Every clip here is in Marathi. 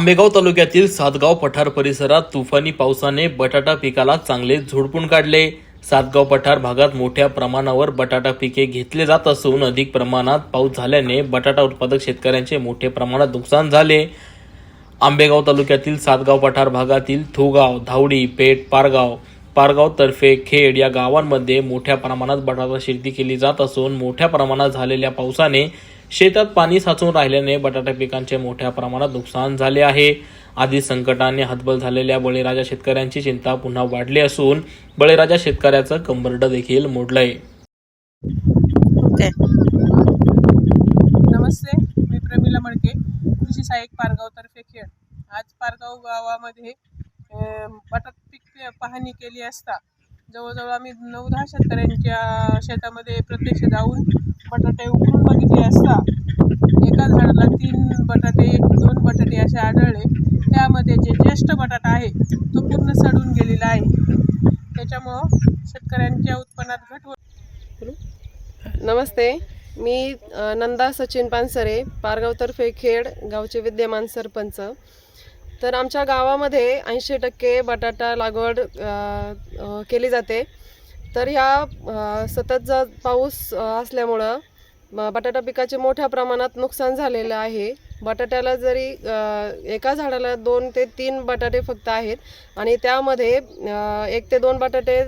आंबेगाव तालुक्यातील सातगाव पठार परिसरात तुफानी पावसाने बटाटा पिकाला चांगले झोडपून काढले. सातगाव पठार भागात मोठ्या प्रमाणावर बटाटा पिके घेतले जात असून अधिक प्रमाणात पाऊस झाल्याने बटाटा उत्पादक शेतकऱ्यांचे मोठे प्रमाणात नुकसान झाले. आंबेगाव तालुक्यातील सातगाव पठार भागातील थुगाव धावडी पेठ पारगाव पारगाव तर्फे खेड या गावांमध्ये मोठ्या प्रमाणात बटाटा शेती केली जात असून मोठ्या प्रमाणात झालेल्या पावसाने शेतात पाणी साचून राहिल्याने बटाटा पिकांचे मोठ्या प्रमाणात नुकसान झाले आहे. आधी संकटाने हतबल झालेल्या बळीराजा शेतकऱ्यांची चिंता पुन्हा वाढली असून बळीराजा शेतकऱ्याचं कंबरड देखील मोडलंय. ओके. नमस्ते मी प्रमिला मडके कृषी सहाय्यक पारगावतर्फे खेळ आज पारगाव गावामध्ये बटाट पीक पाहणी केली असता जवळजवळ आम्ही नऊ दहा शेतकऱ्यांच्या शेतामध्ये प्रत्यक्ष जाऊन बटाटे उकळून बघितले असता एका झाडाला तीन बटाटे दोन बटाटे असे आढळले. त्यामध्ये जे ज्येष्ठ बटाटा आहे तो पूर्ण सडून गेलेला आहे. त्याच्यामुळं शेतकऱ्यांच्या उत्पन्नात घट होत नमस्ते. मी नंदा सचिन पानसरे पारगावतर्फे खेड गावचे विद्यमान सरपंच. तर आमच्या गावामध्ये ऐंशी टक्के बटाटा लागवड केली जाते. तर ह्या सततचा सतत पाऊस असल्यामुळं बटाटा पिकाचे मोठ्या प्रमाणात नुकसान झालेलं आहे. बटाट्याला जरी एका झाडाला दोन ते तीन बटाटे फक्त आहेत आणि त्यामध्ये एक ते दोन बटाटे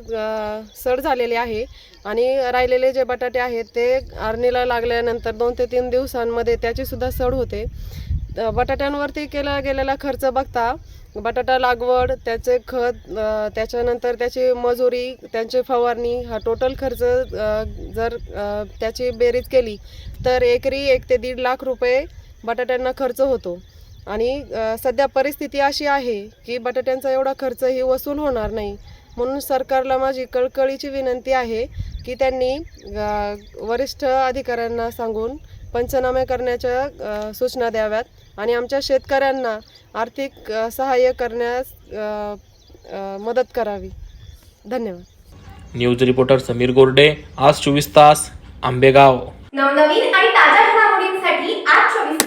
सड झालेले आहे आणि राहिलेले जे बटाटे आहेत ते आरणीला लागल्यानंतर दोन ते तीन दिवसांमध्ये त्याचीसुद्धा सड होते. बटाट्यांवरती केला गेलेला खर्च बघता बटाटा लागवड त्याचे खत त्याच्यानंतर त्याची मजुरी त्यांची फवारणी हा टोटल खर्च जर त्याची बेरीज केली तर एकरी एक ते दीड लाख रुपये बटाट्यांना खर्च होतो. आणि सध्या परिस्थिती अशी आहे की बटाट्यांचा एवढा खर्चही वसूल होणार नाही. म्हणून सरकारला माझी कळकळीची विनंती आहे की त्यांनी वरिष्ठ अधिकाऱ्यांना सांगून पंचनामे करण्याच्या सूचना द्याव्यात आणि आमच्या शेतकऱ्यांना आर्थिक सहाय्य करण्यास मदत करावी. धन्यवाद. न्यूज रिपोर्टर समीर गोरडे आज चोवीस तास आंबेगाव. नवनवीन आणि ताज्या घडामोडींसाठी आज चोवीस